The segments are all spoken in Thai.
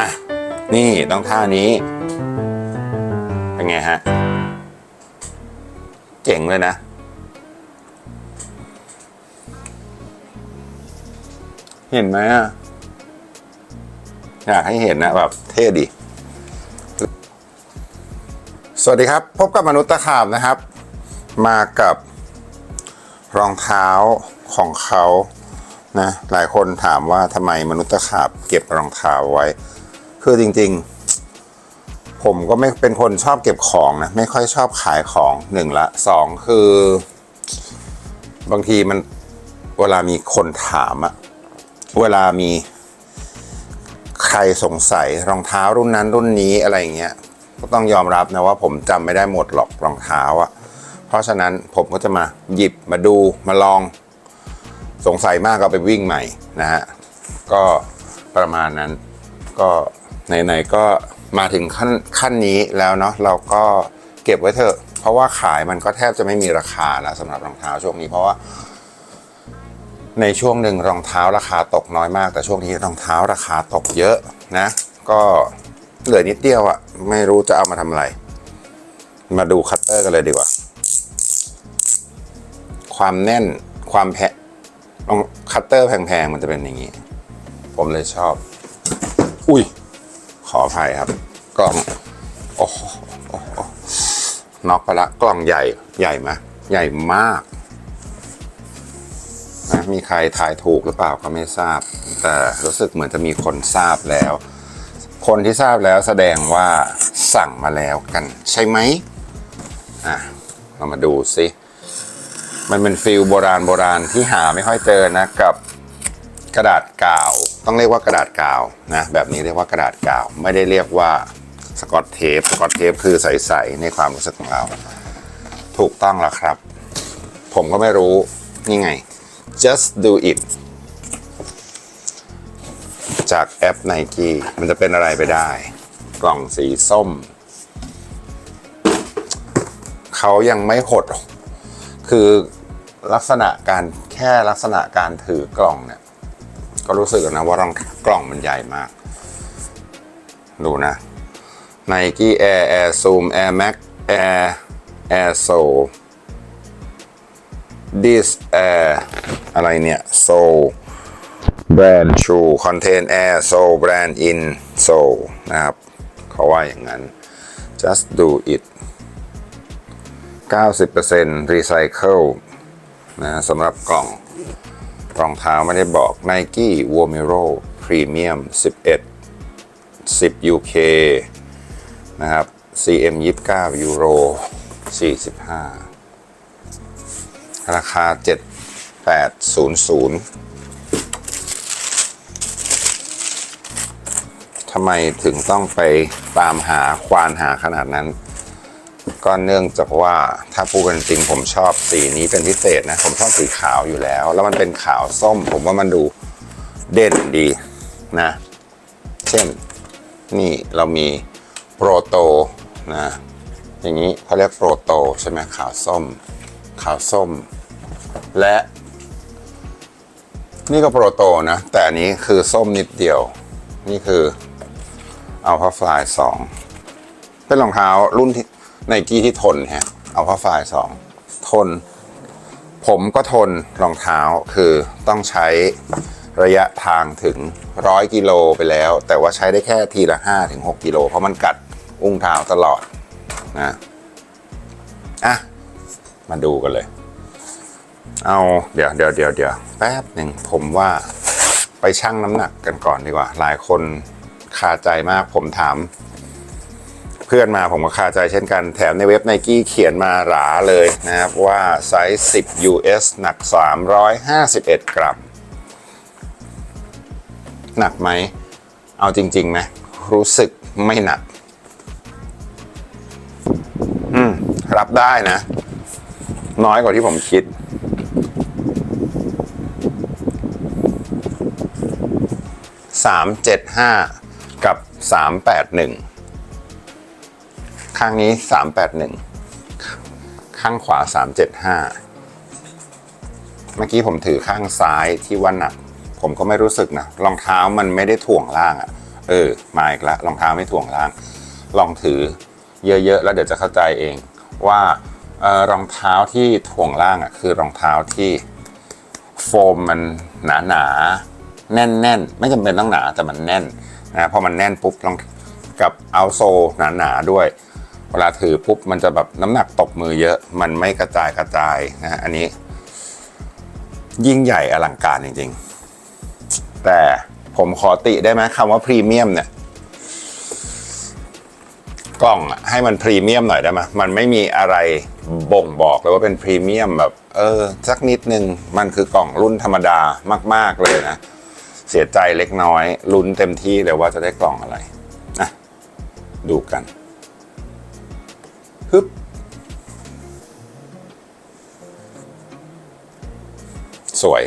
อะนี่ต้องท่านี้ เป็นไงฮะ เจ๋งเลยนะ เห็นไหมอะ อยากให้เห็นนะแบบเท่ดี สวัสดีครับ พบกับมนุษย์ตะขาบนะครับ มากับรองเท้าของเขานะหลายคนถามว่าทำไมมนุษย์ตะขาบเก็บรองเท้าไว้ คือจริงๆ ผมก็ไม่เป็นคนชอบเก็บของนะ ไม่ค่อยชอบขายของหนึ่งละสองคือ บางทีมันเวลามีคนถามอะเวลามีใครสงสัยรองเท้ารุ่นนั้นรุ่นนี้อะไรอย่างเงี้ยก็ต้องยอมรับนะว่าผมจำไม่ได้หมดหรอกรองเท้าอะเพราะฉะนั้นผมก็จะมาหยิบมาดูมาลองสงสัยมากก็ไปวิ่งใหม่นะฮะก็ประมาณนั้นก็ ไหนๆก็มาถึงขั้นขั้นนี้แล้วเนาะเราก็เก็บไว้เถอะ เพราะว่าขายมันก็แทบจะไม่มีราคาแล้วสำหรับรองเท้าช่วงนี้เพราะว่า ในช่วงหนึ่งรองเท้าราคาตกน้อยมาก แต่ช่วงนี้รองเท้าราคาตกเยอะนะ ก็เหลือนิดเดียวอะไม่รู้จะเอามาทำอะไร มาดูคัตเตอร์กันเลยดีกว่า ความแน่นความแพะลองคัตเตอร์แพงๆมันจะเป็นอย่างนี้ ผมเลยชอบ อุ้ย ขออภัยครับ กล่องโอ้โหโอ้โหน็อกไปละกล่องใหญ่ใหญ่ไหมใหญ่มากนะมีใครทายถูกหรือเปล่าก็ไม่ทราบ แต่รู้สึกเหมือนจะมีคนทราบแล้ว คนที่ทราบแล้วแสดงว่าสั่งมาแล้วกัน ใช่ไหมอะเรามาดูสิมันเป็นฟิลโบราณโบราณที่หาไม่ค่อยเจอนะกับ กระดาษกาว ต้องเรียกว่ากระดาษกาวนะแบบนี้เรียกว่ากระดาษกาว ไม่ได้เรียกว่าสกอตเทปสกอตเทปคือใสๆในความรู้สึกของเรา ถูกต้องแล้วครับ ผมก็ไม่รู้นี่ไง just do it จากแอป Nike มันจะเป็นอะไรไปได้ กล่องสีส้ม เขายังไม่หด คือลักษณะการแค่ลักษณะการถือกล่องเนี่ย ก็รู้สึกนะว่ารองกล่องมันใหญ่มาก ดูนะ Nike Air Air Zoom Air Max Air Air Soul This Air อะไรเนี่ย Soul Brand Shoe Contain Air Soul Brand in Soul นะครับ เขาว่าอย่างนั้น just do it 90% Recycle นะสำหรับกล่อง รองเท้าไม่ได้บอก Nike Vomero Premium 11 10 UK นะครับ CM 29 Euro 45 ราคา 7800ทำไมถึงต้องไปตามหาควานหาขนาดนั้น ก็เนื่องจากว่าถ้าพูดกันจริงผมชอบสีนี้เป็นพิเศษนะ ผมชอบสีขาวอยู่แล้ว แล้วมันเป็นขาวส้ม ผมว่ามันดูเด่นดีนะ เช่นนี่เรามีโปรโตนะอย่างนี้เขาเรียกโปรโตใช่ไหมขาวส้ม ขาวส้ม และ นี่ก็โปรโตนะ แต่อันนี้คือส้มนิดเดียว นี่คืออัลฟาฟลายสองเป็นรองเท้ารุ่นที่ ไนกี้ที่ทนฮะเอาผ้าฝ่ายสองทน ผมก็ทนรองเท้าคือต้องใช้ระยะทางถึงร้อยกิโลไปแล้ว แต่ว่าใช้ได้แค่ทีละ5ถึง6กิโลเพราะมันกัดอุ้งเท้าตลอดนะอะมาดูกันเลย เอาเดี๋ยวเดี๋ยวเดี๋ยวเดี๋ยวแป๊บหนึ่งผมว่าไปชั่งน้ำหนักกันก่อนดีกว่า หลายคนคาใจมากผมถาม เพื่อนมาผมก็คาใจเช่นกันแถมในเว็บ n นกี้เขียนมาหราเลยนะครับว่าไซส์ 10 US หนัก 351 กรัม หนักไหม เอาจริงๆไหมรู้สึกไม่หนัก อืม รับได้นะ น้อยกว่าที่ผมคิด375กับ381 ข้างนี้381ข้างขวา375เจ็ดห้าเมื่อกี้ผมถือข้างซ้ายที่ว่าหนัก ผมก็ไม่รู้สึกนะรองเท้ามันไม่ได้ถ่วงล่างอะเออมาอีกแล้วรองเท้าไม่ถ่วงล่าง ลองถือเยอะๆแล้วเดี๋ยวจะเข้าใจเองว่าออรองเท้าที่ถ่วงล่างอะคือรองเท้าที่โฟมมันหนาๆแน่นๆไม่จำเป็นต้องหนาแต่มันแน่นนะพอมันแน่นปุ๊บลองกับเอาโซหนาๆด้วย เวลาถือปุ๊บมันจะแบบน้ำหนักตกมือเยอะ มันไม่กระจายกระจายนะฮะอันนี้ ยิ่งใหญ่อลังการจริง ๆ แต่ผมขอติได้ไหมคำว่าพรีเมียมเนี่ยกล่องให้มันพรีเมียมหน่อยได้ไหมมันไม่มีอะไรบ่งบอกเลยว่าเป็นพรีเมียมแบบ เออ สักนิดนึง มันคือกล่องรุ่นธรรมดามาก ๆ เลยนะ เสียใจเล็กน้อย ลุ้นเต็มที่เลยว่าจะได้กล่องอะไรนะดูกัน ฮึบสวย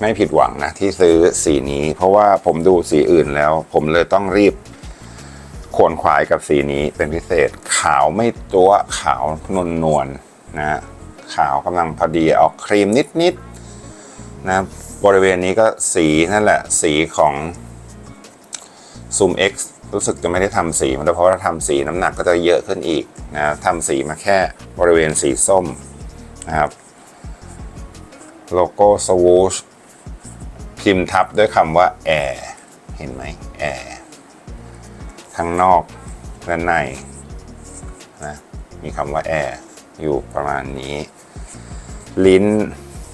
ไม่ผิดหวังนะ ที่ซื้อสีนี้ เพราะว่าผมดูสีอื่นแล้ว ผมเลยต้องรีบขวนขวายกับสีนี้เป็นพิเศษ ขาวไม่ตัวขาวนวลนวลๆนะขาวกำลังพอดีออกครีมนิดๆนะบริเวณนี้ก็สีนั่นแหละ สีของ Zoom X รู้สึกจะไม่ได้ทำสีมันเพราะว่าถ้าทำสีน้ำหนักก็จะเยอะขึ้นอีกนะทำสีมาแค่บริเวณสีส้มนะครับโลโก้สวูชพิมพ์ทับด้วยคำว่าแอร์เห็นไหมแอร์ข้งนอกและในนะมีคำว่าแอร์อยู่ประมาณนี้ ลิ้น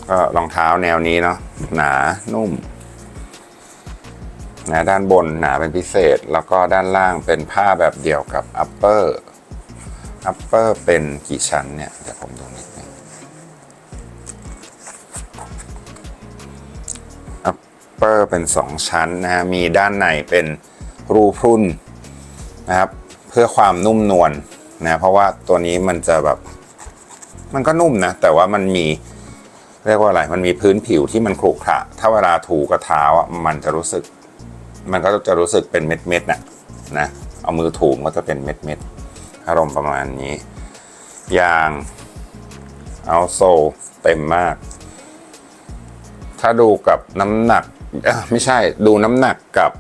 ก็รองเท้าแนวนี้เนาะหนานุ่ม นะด้านบนหนาเป็นพิเศษ แล้วก็ด้านล่างเป็นผ้าแบบเดียวกับ upper upper เป็นกี่ชั้นเนี่ยเดี๋ยวผมดูนิดนึง upper เป็น 2 ชั้นนะฮะมีด้านในเป็นรูพรุนนะครับเพื่อความนุ่มนวลนะเพราะว่าตัวนี้มันจะแบบมันก็นุ่มนะ แต่ว่ามันมีเรียกว่าอะไร มันมีพื้นผิวที่มันขรุขระ ถ้าเวลาถูกับเท้าอะมันจะรู้สึก มันก็จะรู้สึกเป็นเม็ดๆนะนะ เอามือถูมันก็จะเป็นเม็ดๆอารมณ์ประมาณนี้ ยางเอาโซลเต็มมาก ถ้าดูกับน้ำหนักไม่ใช่ดูน้ำหนักกับ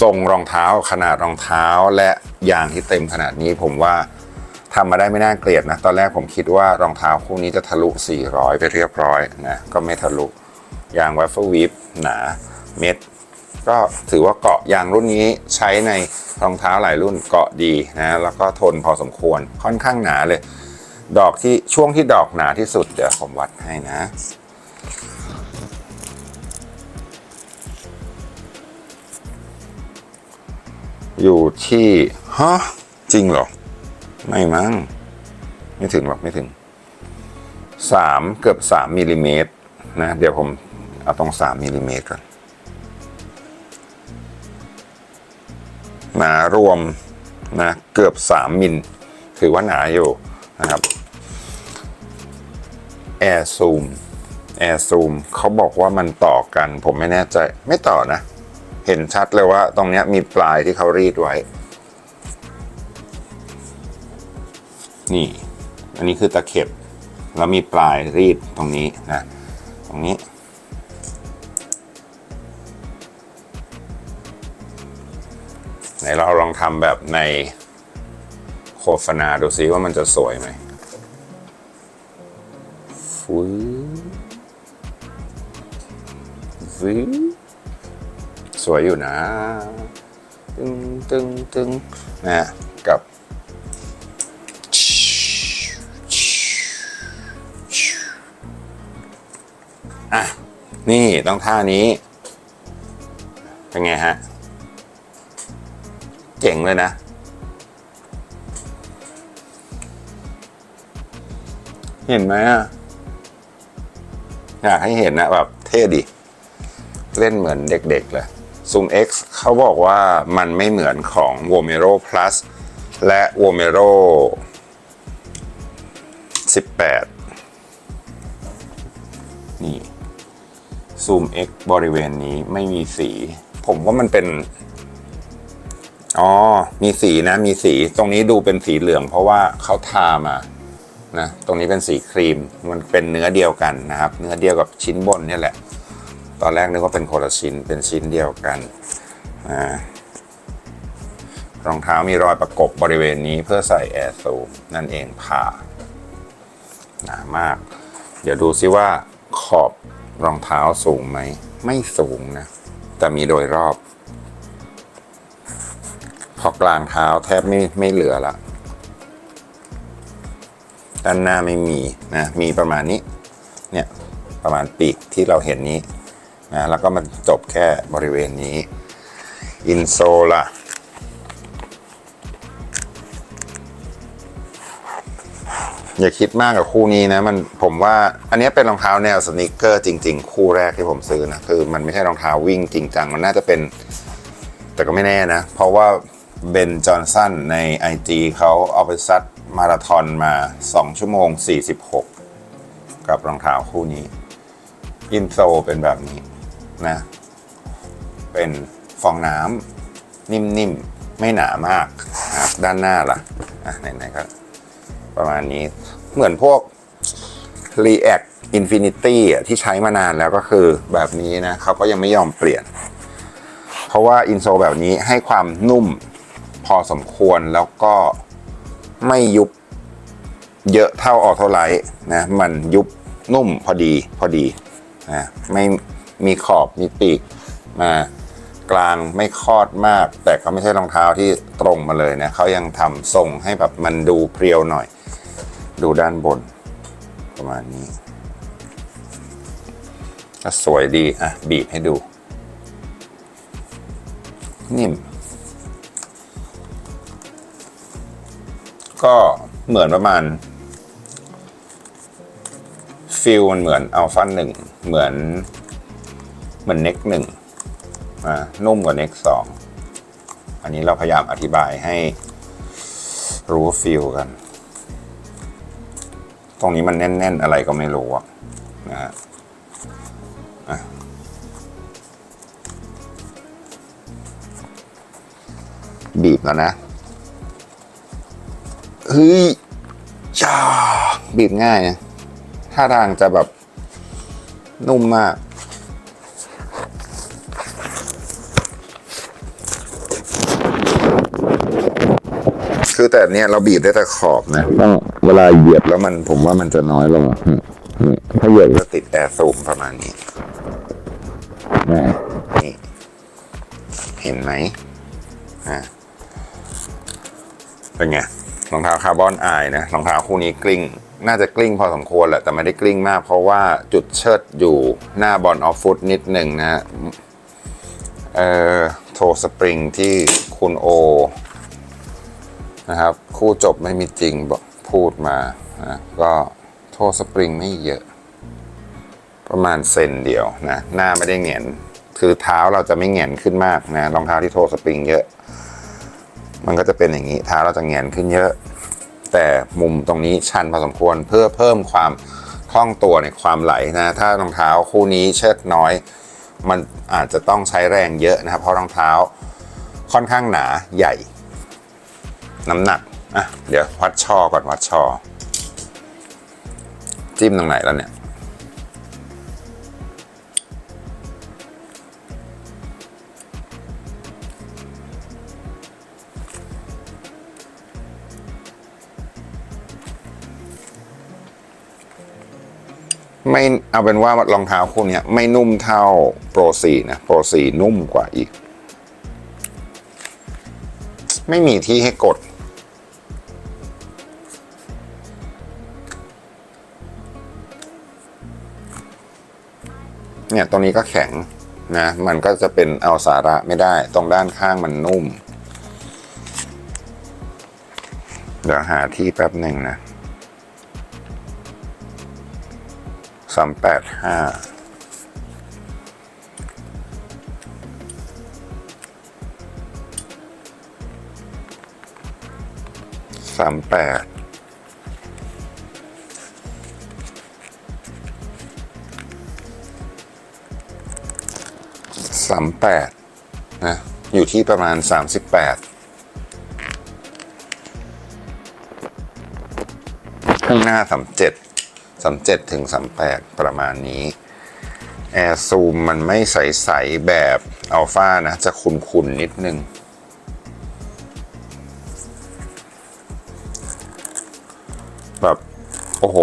ทรงรองเท้าขนาดรองเท้าและยางที่เต็มขนาดนี้ผมว่าทำมาได้ไม่น่าเกลียดนะ ตอนแรกผมคิดว่ารองเท้าคู่นี้จะทะลุ 400 ไปเรียบร้อยนะ ก็ไม่ทะลุยางวัฟเฟิลวิปหนาเม็ด ก็ถือว่าเกาะยางรุ่นนี้ใช้ในรองเท้าหลายรุ่นเกาะดีนะแล้วก็ทนพอสมควรค่อนข้างหนาเลย ดอกที่ช่วงที่ดอกหนาที่สุดเดี๋ยวผมวัดให้นะ อยู่ที่ฮะจริงเหรอ ไม่มั้งไม่ถึงหรอกไม่ถึงสามเกือบสามมิลลิเมตรนะ เดี๋ยวผมเอาตรงสามมิลลิเมตรก่อน หนารวมนะเกือบสามมิลถือว่าหนาอยู่นะครับ Air Zoom Air Zoom เขาบอกว่ามันต่อกัน ผมไม่แน่ใจไม่ต่อนะ เห็นชัดเลยว่าตรงนี้มีปลายที่เขารีดไว้ นี่ อันนี้คือตะเข็บ แล้วมีปลายรีดตรงนี้นะ ตรงนี้ ไหนเราลองทำแบบในโฆษณาดูซิว่ามันจะสวยไหมฟื้ฟื้สวยอยู่นะ ตึงตึงตึงนะกับอะ นี่ต้องท่านี้ เป็นไงฮะ จ๋งเลยนะ เห็นไหมอะ อยากให้เห็นนะแบบเท่ดิเล่นเหมือนเด็กๆเลย Zoom X เขาบอกว่ามันไม่เหมือนของ Vomero Plus และ Vomero 18 นี่ Zoom X บริเวณนี้ไม่มีสี ผมว่ามันเป็น อ๋อ มีสีนะ มีสี ตรงนี้ดูเป็นสีเหลือง เพราะว่าเขาทามา นะ ตรงนี้เป็นสีครีม มันเป็นเนื้อเดียวกันนะครับ เนื้อเดียวกับชิ้นบนนี่แหละ ตอนแรกนึกว่าเป็นคนละชิ้น เป็นชิ้นเดียวกัน อ่า รองเท้ามีรอยประกบบริเวณนี้เพื่อใส่แอร์ซูนั่นเองผ่า หนามาก เดี๋ยวดูซิว่าขอบรองเท้าสูงไหม ไม่สูงนะ แต่มีโดยรอบ พอกลางเท้าแทบไม่ไม่เหลือละด้านหน้าไม่มีนะมีประมาณนี้เนี่ยประมาณปีกที่เราเห็นนี้นะแล้วก็มันจบแค่บริเวณนี้ อินโซล่ะอย่าคิดมากกับคู่นี้นะมันผมว่าอันนี้เป็นรองเท้าแนวสนิเกอร์จริง ๆ คู่แรกที่ผมซื้อนะคือมันไม่ใช่รองเท้าวิ่งจริงจังมันน่าจะเป็น แต่ก็ไม่แน่นะ เพราะว่า เบนจอห์นสันใน IG เขาเอาไปซัดมาราธอนมา 2 ชั่วโมง 46 กับรองเท้าคู่นี้ อินโซเป็นแบบนี้นะ เป็นฟองน้ำนิ่มๆ ไม่หนามากนะครับด้านหน้าล่ะอะไหนๆก็ประมาณนี้เหมือนพวก React Infinity อะที่ใช้มานานแล้วก็คือแบบนี้นะเขาก็ยังไม่ยอมเปลี่ยน เพราะว่าอินโซแบบนี้ให้ความนุ่ม พอสมควรแล้วก็ไม่ยุบเยอะเท่าออโทไลท์นะมันยุบนุ่มพอดีพอดีนะไม่มีขอบมีปีกมากลางไม่คอดมาก แต่ก็ไม่ใช่รองเท้าที่ตรงมาเลยนะเขายังทำทรงให้แบบมันดูเพรียวหน่อย ดูด้านบน ประมาณนี้ก็สวยดีอะบีบให้ดู นิ่ม ก็เหมือนประมาณฟิลมันเหมือนอัลฟาหนึ่งเหมือน เหมือนเน็กหนึ่งอ่านุ่มกว่าเน็กสองอันนี้เราพยายามอธิบายให้รู้ฟิลกัน ตรงนี้มันแน่น ๆ อะไรก็ไม่รู้อะนะฮะบีบแล้วนะ เฮ้ยจ้าบีบง่ายนะท่าทางจะแบบนุ่มมาก คือแต่เนี้ยเราบีบได้แต่ขอบนะต้องเวลาเหยียบแล้วมันผมว่ามันจะน้อยลงอะอืมนี่ถ้าเหยียบก็ติดแอร์ซูมประมาณนี้นะนี่เห็นไหมอ่าเป็นไง รองเท้าคาร์บอนอายนะรองเท้าคู่นี้กลิ้ง น่าจะกลิ้งพอสมควรแหละแต่ไม่ได้กลิ้งมาก เพราะว่าจุดเชิดอยู่หน้าบอลออฟฟุตนิดหนึ่งนะเอ่อโทสปริงที่คุณโอนะครับ คู่จบไม่มีจริงพูดมานะก็โทสปริงไม่เยอะ ประมาณเซนเดียวนะหน้าไม่ได้เหงียนคือเท้าเราจะไม่เหงียนขึ้นมากนะรองเท้าที่โทสปริงเยอะ มันก็จะเป็นอย่างนี้เท้าเราจะเงียนขึ้นเยอะ แต่มุมตรงนี้ชันพอสมควรเพื่อเพิ่มความคล่องตัวในความไหลนะ ถ้ารองเท้าคู่นี้เชิดน้อย มันอาจจะต้องใช้แรงเยอะนะครับ เพราะรองเท้าค่อนข้างหนาใหญ่ น้ำหนักอะเดี๋ยววัดช่อก่อนวัดช่อ จิ้มตรงไหนแล้วเนี่ย ไม่เอาเป็นว่ารองเท้าคู่นี้ไม่นุ่มเท่าโปรสีนะโปรสีนุ่มกว่าอีก ไม่มีที่ให้กด เนี่ยตรงนี้ก็แข็งนะ มันก็จะเป็นเอาสาระไม่ได้ ตรงด้านข้างมันนุ่ม เดี๋ยวหาที่แป๊บหนึ่งนะามแปดห้าสามแปดสามแปดนะ อยู่ที่ประมาณสามสิบแปดข้างหน้าสามเจ็ด สามเจ็ดถึงสามแปดประมาณนี้แอร์ซูมมันไม่ใส ๆ แบบอัลฟานะ จะขุ่นๆนิดนึง แบบ โอ้โห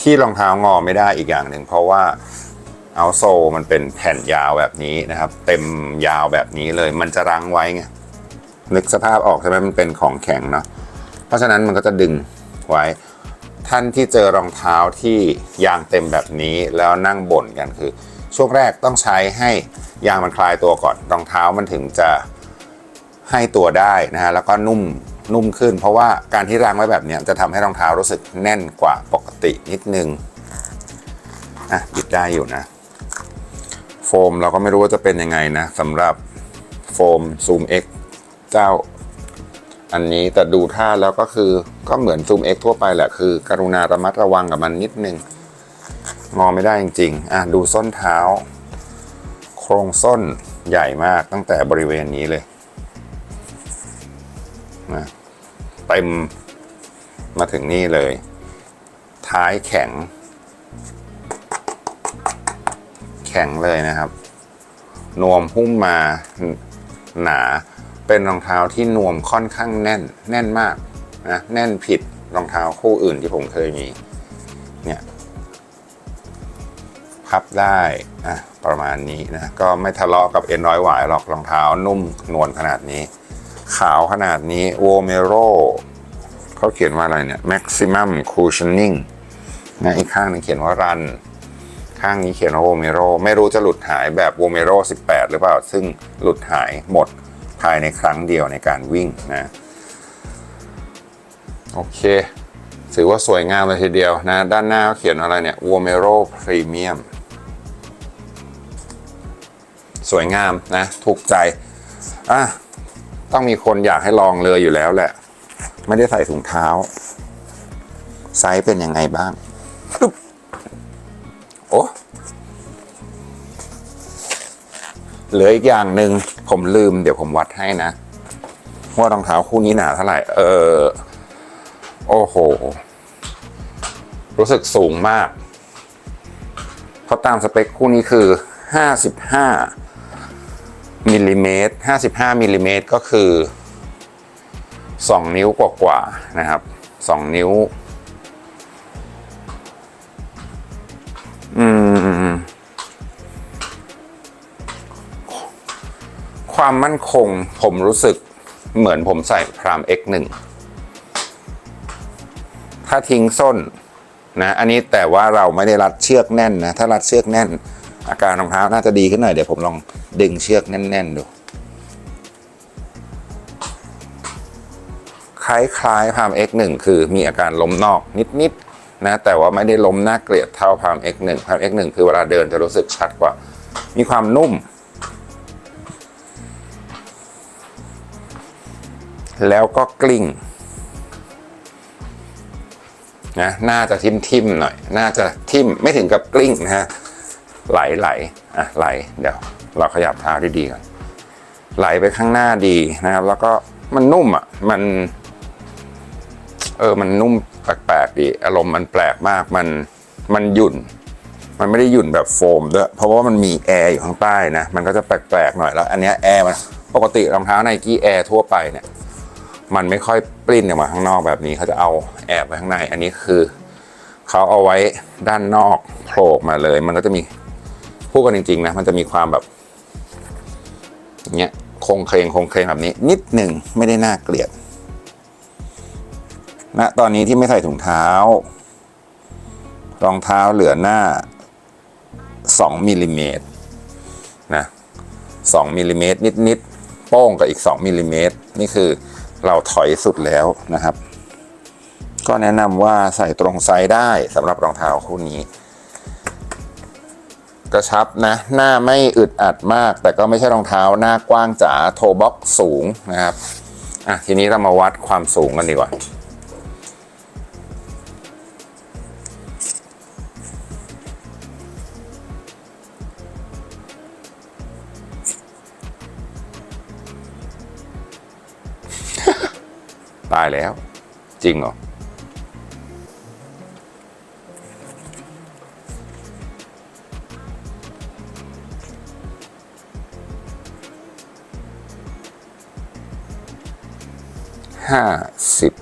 ที่รองเท้างอไม่ได้อีกอย่างหนึ่ง เพราะว่าเอาโซมันเป็นแผ่นยาวแบบนี้นะครับ เต็มยาวแบบนี้เลย มันจะรั้งไว้ไงนึกสภาพออกใช่ไหมมันเป็นของแข็งเนาะเพราะฉะนั้นมันก็จะดึงไว้ ท่านที่เจอรองเท้าที่ยางเต็มแบบนี้แล้วนั่งบ่นกันคือ ช่วงแรกต้องใช้ให้ยางมันคลายตัวก่อนรองเท้ามันถึงจะให้ตัวได้นะฮะแล้วก็นุ่มนุ่มขึ้น เพราะว่าการที่รั้งไว้แบบนี้จะทำให้รองเท้ารู้สึกแน่นกว่าปกตินิดนึงอะหยิบได้อยู่นะ โฟมเราก็ไม่รู้ว่าจะเป็นยังไงนะสำหรับโฟม Zoom X เจ้า อันนี้แต่ดูท่าแล้วก็คือก็เหมือน Zoom X ทั่วไปแหละคือ กรุณาระมัดระวังกับมันนิดนึง งอไม่ได้จริงๆ อะดูส้นเท้า โครงส้นใหญ่มากตั้งแต่บริเวณนี้เลยนะเต็มมาถึงนี่เลย ท้ายแข็ง แข็งเลยนะครับ นวมหุ้มมาหนา เป็นรองเท้าที่นวมค่อนข้างแน่นแน่นมากนะแน่นผิดรองเท้าคู่อื่นที่ผมเคยมีเนี่ยพับได้อะประมาณนี้นะก็ไม่ทะเลาะกับเอ็นร้อยหวายหรอกรองเท้านุ่มนวลขนาดนี้ ขาวขนาดนี้โวเมโรเขาเขียนว่าอะไรเนี่ย maximum cushioning นะอีกข้างนึงเขียนว่า run ข้างนี้เขียนว่าโวเมโรไม่รู้จะหลุดหายแบบโวเมโร18 หรือเปล่า ซึ่งหลุดหายหมด ภายในครั้งเดียวในการวิ่งนะโอเค ถือว่าสวยงามเลยทีเดียวนะ ด้านหน้าเขียนอะไรเนี่ย w o m e r o Premium สวยงามนะ ถูกใจ อะ ต้องมีคนอยากให้ลองเลยอยู่แล้วแหละ ไม่ได้ใส่ถุงเท้า ไซส์เป็นยังไงบ้าง โอ้เหลืออีกอย่างหนึ่ง ผมลืมเดี๋ยวผมวัดให้นะ ว่ารองเท้าคู่นี้หนาเท่าไหร่ เออ โอ้โห รู้สึกสูงมาก เพราะตามสเปคคู่นี้คือ 55มิลลิเมตร55มิลลิเมตรก็คือ 2 นิ้วกว่าๆนะครับ 2 นิ้ว อืม ความมั่นคงผมรู้สึกเหมือนผมใส่พราม X1 ถ้าทิ้งส้นนะอันนี้แต่ว่าเราไม่ได้รัดเชือกแน่นนะ ถ้ารัดเชือกแน่น อาการรองเท้าน่าจะดีขึ้นหน่อย เดี๋ยวผมลองดึงเชือกแน่น ๆ ดู คล้ายๆพาม X1 คือมีอาการล้มนอกนิด ๆ นะ แต่ว่าไม่ได้ล้มน่าเกลียดเท่าพาม X1 พาม X1 คือเวลาเดินจะรู้สึกชัดกว่า มีความนุ่ม แล้วก็กลิ้งนะน่าจะทิมทิมหน่อย น่าจะทิมไม่ถึงกับกลิ้งนะฮะไหลไหลอะไหลเดี๋ยว เราขยับเท้าดีๆก่อนไหลไปข้างหน้าดีนะครับ แล้วก็มันนุ่มอะมัน เออมันนุ่มแปลกๆดีอารมณ์มันแปลกมากมันมันหยุ่น มันไม่ได้หยุ่นแบบโฟมด้วยเพราะว่ามันมีแอร์อยู่ข้างใต้นะ มันก็จะแปลกๆหน่อยแล้ว อันนี้แอร์มันปกติรองเท้าไนกี้แอร์ทั่วไปเนี่ย มันไม่ค่อยปริ้นออกมาข้างนอกแบบนี้เขาจะเอาแอบไว้ข้างใน อันนี้คือเขาเอาไว้ด้านนอกโผล่มาเลย มันก็จะมีพูดกันจริงๆนะมันจะมีความแบบอย่างเงี้ยโคงเคลงโคงเคลงแบบนี้ นิดหนึ่งไม่ได้น่าเกลียดณตอนนี้ที่ไม่ใส่ถุงเท้ารองเท้าเหลือหน้า 2มิลลิเมตรนะ2มิลลิเมตรนิดๆโป้งกับอีก 2มิลลิเมตรนี่คือ เราถอยสุดแล้วนะครับ ก็แนะนำว่าใส่ตรงไซส์ได้สำหรับรองเท้าคู่นี้ กระชับนะ หน้าไม่อึดอัดมาก แต่ก็ไม่ใช่รองเท้าหน้ากว้างจ๋าโทบ็อกสูงนะครับอะทีนี้เรามาวัดความสูงกันดีกว่าายแล้ว จริงเหรอ ห้าสิบ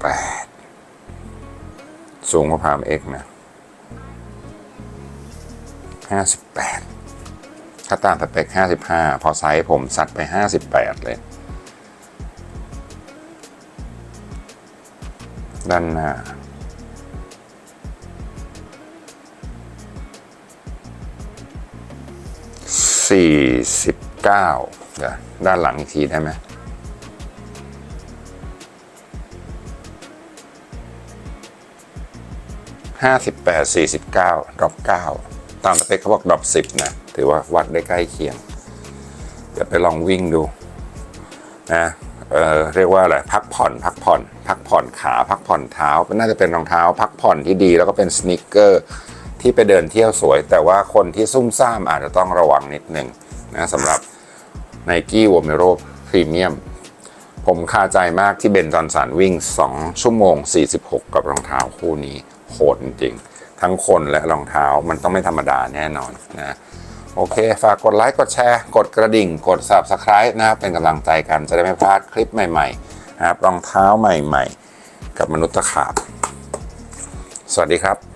แปดสูงกว่าพามเอกนะห้าสิบแปดถ้าตามสเปคห้าสิบห้าพอไซส์ผมสัดไปห้าสิบแปดเลย ด้านหน้า สี่สิบเก้าเดี๋ยวด้านหลังอีกทีได้ไหมห้าสิบแปดสี่สิบเก้าดรอปเก้าตามสเปคเขาบอกดรอปสิบนะ ถือว่าวัดได้ใกล้เคียง เดี๋ยวไปลองวิ่งดูนะ เออเรียกว่าอะไรพักผ่อนพักผ่อน พักผ่อนขาพักผ่อนเท้าน่าจะเป็นรองเท้า พักผ่อนที่ดีแล้วก็เป็นสนิเกอร์ที่ไปเดินเที่ยวสวย แต่ว่าคนที่ซุ่มซ่ามอาจจะต้องระวังนิดหนึ่งนะสำหรับ n i กี้วอ m เมโรพรีเมียมผมคาใจมากที่เบนจอนสันวิ่ง 2 ชั่วโมง 46 กับรองเท้าคู่นี้โหดจริง ทั้งคนและรองเท้ามันต้องไม่ธรรมดาแน่นอนนะ โอเค ฝากกดไลค์ กดแชร์ กดกระดิ่ง กด Subscribe นะครับเป็นกำลังใจกัน จะได้ไม่พลาดคลิปใหม่ๆนะครับรองเท้าใหม่ ๆ กับมนุษย์ตะขาบ สวัสดีครับ